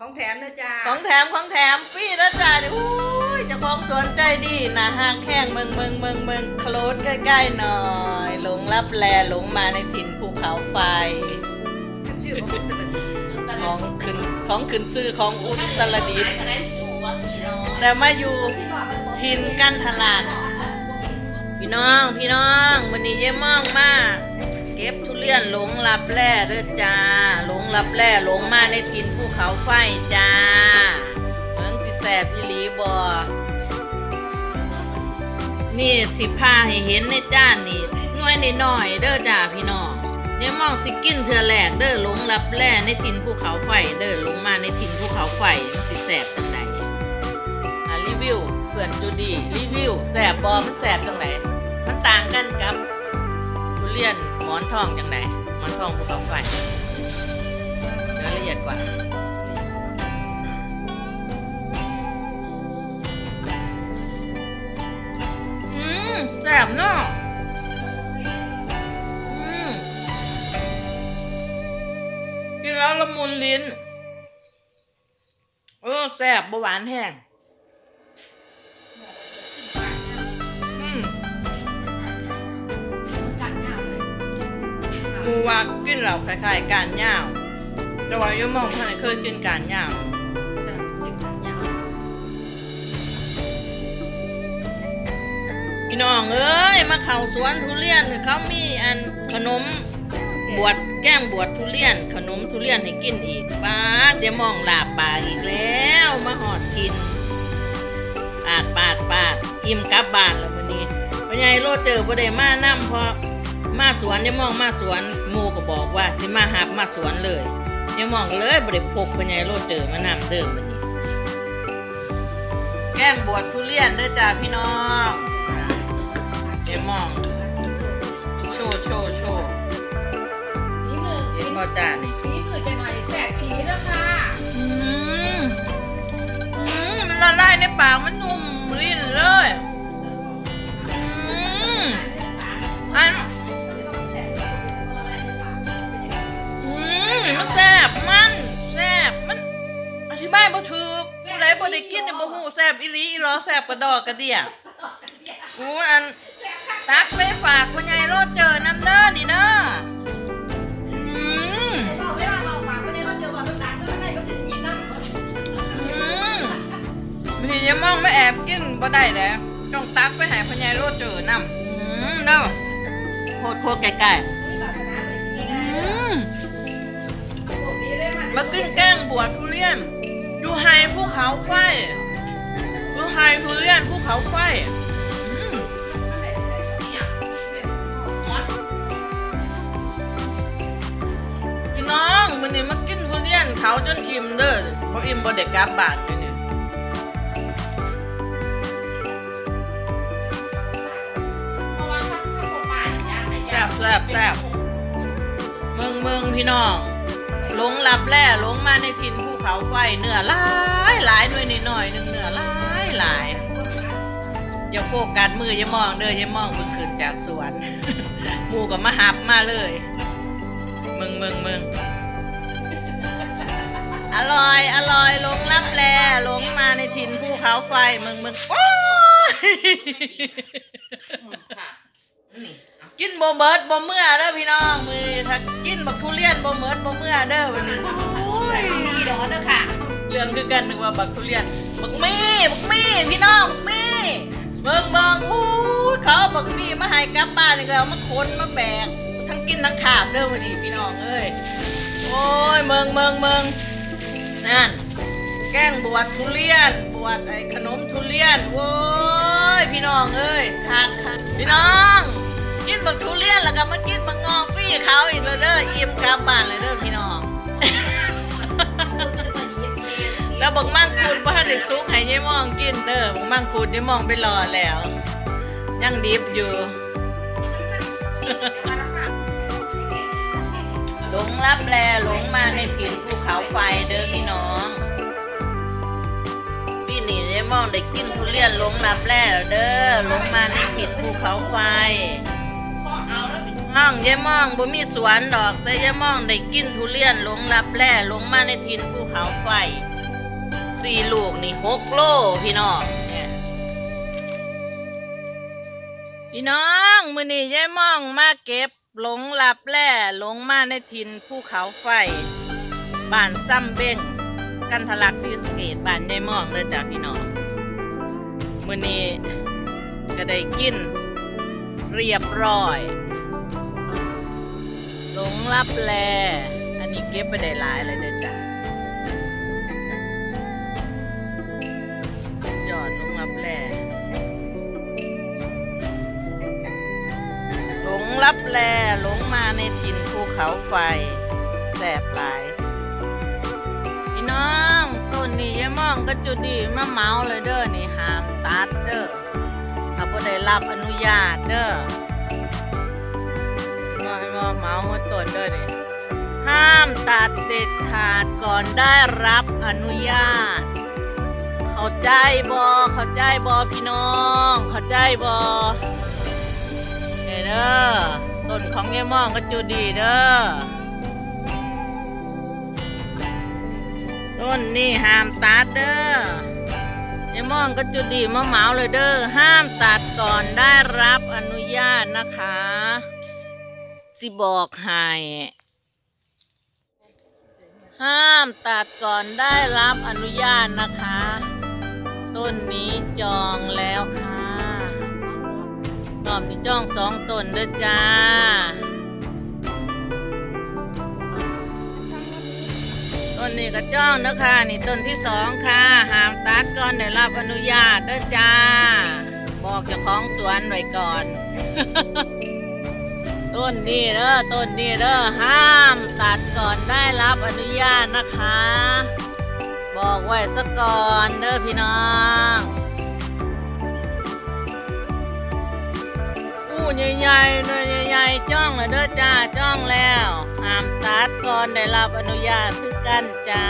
ของแถมนะจ้าของแถมของแถมฟรีนะจ๊ะนี่อุ้ยเจะของสวนใจดีนะห้างแข้งเมืองเมืองเมืองเมืองโคลดใกล้ๆหน่อย หลงรับแลหลงมาในถิ่นภูเขาไฟชื่อของตื่นของขึ้นของขึ้นซื้อของอุตรดิตถ์ได้ถูกว่าสี่ร้อยแต่มาอยู่ถิ่นกันทลาดพี่น้องพี่น้องวันนี้เย่มองมาก เก็บทุเรียนหลงรับแร่เด้อจ้า หลงรับแร่หลงมาในถิ่นภูเขาไฟจ้าเมืองสิแสบอีหลีบอนี่สิพาให้เห็นในจ้านนี่น้อยในน้อยเด้อจ้าพี่น้องเย่ยมองสิกินเธอแหลกเด้อหลงรับแร่ในถิ่นภูเขาไฟเด้อหลงมาในถิ่นภูเขาไฟมันสิแสบจังไดอะรีวิวเพื่อนจูดีรีวิวแสบบอมันแสบตรงไหนมันต่างกันกับ เรียนหมอนทองจังไหนหมอนทองภูเขาไฟเนื้อละเอียดกว่าอืมแสบเนาะอืมกินแล้วละมุนลิ้น เออแสบเบาหวานแห้ง หมูว่ากินเหล่าคล้ายๆการย่าวแต่ว่ายังมองท่านเคยกินการย่าวจะจิกกันยาวพี่น้องเอ้ยมาเข่าสวนทุเรียนเขามีอันขนมบวชแก้มบวชทุเรียน ขนมทุเรียนให้กินอีกป้าเดี๋ยวมองลาบปากอีกแล้วมาหอดกินปาดปาดปาดอิ่มกลับบ้านแล้ววันนี้ปัญญาโรเจอบ่ได้มานํเพราะ มาสวนเดี๋ยวมองมาสวนหมูก็บอกว่าสิมาหับมาสวนเลยเดี๋ยวมองก็เลยบ่ได้พกปัญญาโรเจอมานำเดิมวันนี้ แกล้งบวชทุเรียนเด้อจ้าพี่น้องเดี๋ยวมองโชว์โชว์โชว์นี่มือเห็นบ่จ้านี่นี่มือจะหน่อยแสบผีแล้วค่ะอืมอืมมันละลายในปากมันนุ่ บ่ได้กินเนี่ยบ่ฮู้แซ่บอีหลีอีหลอแซ่บกระดอกกระเดี่ยอู้อันตักไปฝากพ่อใหญ่โลดเจอน้ำเด้อนี่เด้ออืมเราเวลาเราปากไม่ได้เราเจอว่ามันดังก็ไม่ได้ก็สิยินนั่งอืมมันนี่ยังมองไม่แอบกินบ่ได้แล้วต้องตักไปหายพญายโรดเจอน้ำอืมเด้อโคตรโคตรไก่ๆอืมากินแกงบวชทุเรียน ยูไฮภูเขาไฟยูไฮทุเรียนภูเขาไฟพี่น้องมันนี่มากินทุเรียนเขาจนอิ่มเด้อเพราะอิ่มบ่ได้กลับบ้านเลยนี่แซ่บแซ่บแซ่บเมืองเมืองพี่น้อง ลงลับแล่หลงมาในถิ่นภูเขาไฟเนื้อหลายหลายหน่วยนิดหน่อยหนึ่งเนื้อหลายหลายอย่าโฟกัสมืออย่ามองเด้ออย่ามองเพิ่งขึ้นจากสวนหมูกับมาหับมาเลยมืองมืองมืองอร่อยอร่อยหลงลับแลหลงมาในถิ่นภูเขาไฟมืองมืองโอ้ บ่เมิดบ่เมื่อเด้อพี่น้องมือถ้ากินบักทุเรียนบ่เมิดบ่เมื่อเด้อวันนี้โอ้ยมีดอกนะค่ะ เรื่องคือกันนึกว่าบักทุเรียนบักมี่บักมี่พี่น้องบักมี่เบิ่งเบิ่งอู้ยเขาเอาบักมี่มาให้กลับบ้านอีกแล้วมาขนมาแบกทั้งกินทั้งขาบเด้อวันนี้พี่น้องเอ้ยโอ้ยเมืองเมืองเมืองนั่นแกงบวชทุเรียนบวชไอ้ขนมทุเรียนโว้ยพี่น้องเอ้ยคักคักพี่น้อง กินบักทุเรียนแล้วก็มากินบักงอฟี่เขาอีกแล้วเด้ออิ่มกลับบ้านเลยเด้อพี่น้องแล้วบักมั่งคูดว่าได้ซุกให้ยายมองกินเด้อบักมั่งคูดยายมองไปรอแล้ว ยังดิบอยู่หลงรับแลหลงมาในถิ่นภูเขาไฟเด้อพี่น้องพี่นี่ยายมองได้กินทุเรียนหลงรับแลเด้อหลงมาในถิ่นภูเขาไฟ ม่องยายม่องบ่มีสวนดอกแต่ยายม่องได้กินทุเรียนหลงรับแล่หลงมาในถิ่นภูเขาไฟสี่ลูกนี่หกโลพี่น้องเนี่ยพี่น้องมือนี้ยายม่องมาเก็บหลงหลับแล่หลงมาในทินภูเขาไฟบ้านซ้ำเบ้งกันทะลักซีสเกตบ้านยายม่องเลยจ้ะพี่น้องมือนี้ก็ได้กิน เรียบร้อย หลงรับแล อันนี้เก็บไปได้หลายเลยเด้อจ้ะยอดหลงรับแลหลงรับแลหลงมาในถิ่นภูเขาไฟแสบหลาย พี่น้องต้นนี้ยายมองก็จุดีมาเมาเลยเด้อนี่ห้ามตัดเด้อถ้าบ่ได้รับอนุญาตเด้อ หัวต้นด้นี่ห้ามตัดเด็ดขาดก่อนได้รับอนุญาต เข้าใจบอเข้าใจบอพี่น้อง เข้าใจบอเด้อเด้อต้นของยายมองก็จูดีเด้อต้นนี่ห้ามตัดเด้อยายม่องก็จุดีมาเหมาเลยเด้อห้ามตัดก่อนได้รับอนุญาตนะคะ สิบอกให้ห้ามตัดก่อนได้รับอนุญาตนะคะ ต้นนี้จองแล้วค่ะรอบนี้จองสองต้นเด้อจ้าต้นนี้ก็จ้องนะคะนี่ต้นที่สองค่ะห้ามตัดก่อนได้รับอนุญาตเด้อจ้า บอกเจ้าของสวนไว้ก่อน ต้นนี้เด้อต้นนี้เด้อห้ามตัดก่อนได้รับอนุญาตนะคะ บอกไว้ซะก่อนเด้อพี่น้องอู้ใหญ่ๆหน่วยใหญ่ๆจ้องเลยเด้อจ้าจ้องแล้ว ห้ามตัดก่อนได้รับอนุญาตคือกันจ้า